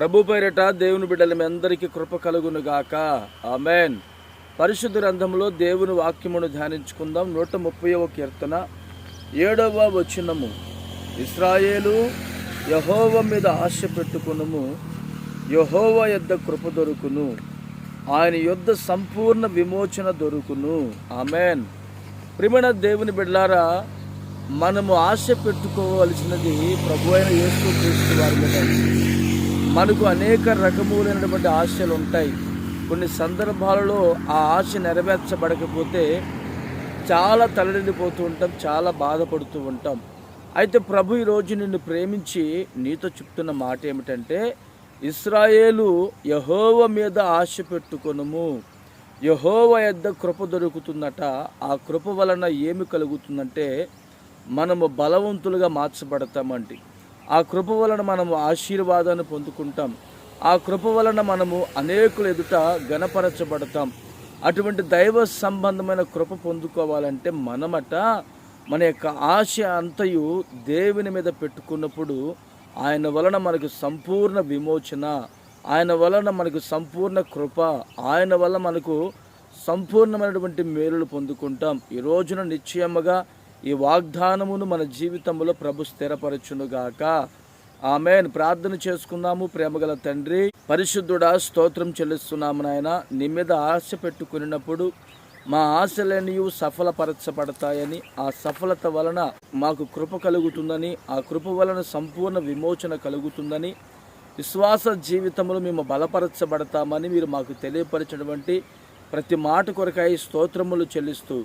ప్రభు పేరిట దేవుని బిడ్డల మీ అందరికీ కృప కలుగును గాక. ఆమెన్. పరిశుద్ధ గ్రంథంలో దేవుని వాక్యమును ధ్యానించుకుందాం. నూట ముప్పైవ కీర్తన. ఏడవ వచనము. ఇస్రాయేలు యహోవ మీద ఆశ పెట్టుకునుము. యహోవ యొద్ద కృప దొరుకును. ఆయన యొద్ద సంపూర్ణ విమోచన దొరుకును. ఆమెన్. ప్రిమణ దేవుని బిడ్లారా మనము ఆశ పెట్టుకోవలసినది ప్రభు అయిన యేసు క్రీస్తు వారి మీద. మనకు అనేక రకములైనటువంటి ఆశలు ఉంటాయి. కొన్ని సందర్భాలలో ఆ ఆశ నెరవేర్చబడకపోతే చాలా తలడిల్లిపోతూ ఉంటాం చాలా బాధపడుతూ ఉంటాం. అయితే ప్రభు ఈరోజు నిన్ను ప్రేమించి నీతో చెప్తున్న మాట ఏమిటంటే ఇస్రాయేలు యహోవ మీద ఆశ పెట్టుకొనుము. యహోవ యొద్ద కృప దొరుకుతుందట. ఆ కృప వలన ఏమి కలుగుతుందంటే మనము బలవంతులుగా మార్చబడతామండి. ఆ కృప వలన మనము ఆశీర్వాదాన్ని పొందుకుంటాం. ఆ కృప వలన మనము అనేకుల ఎదుట గణపరచబడతాం. అటువంటి దైవ సంబంధమైన కృప పొందుకోవాలంటే మనమట మన యొక్క ఆశ అంతయు దేవుని మీద పెట్టుకున్నప్పుడు ఆయన వలన మనకు సంపూర్ణ విమోచన ఆయన వలన మనకు సంపూర్ణ కృప ఆయన వల్ల మనకు సంపూర్ణమైనటువంటి మేలులు పొందుకుంటాం. ఈ రోజున నిశ్చయముగా ఈ వాగ్దానమును మన జీవితంలో ప్రభు స్థిరపరచునుగాక. ఆమెన్. ప్రార్థన చేసుకుందాము ప్రేమగల తండ్రి. పరిశుద్ధుడా స్తోత్రం చెల్లిస్తున్నాము నాయన. నీ మీద ఆశ పెట్టుకున్నప్పుడు మా ఆశలన్నీ సఫలపరచబడతాయని ఆ సఫలత వలన మాకు కృప కలుగుతుందని ఆ కృప వలన సంపూర్ణ విమోచన కలుగుతుందని విశ్వాస జీవితంలో మేము బలపరచబడతామని మీరు మాకు తెలియపరిచినటువంటి ప్రతి మాట కొరకాయి స్తోత్రములు చెల్లిస్తూ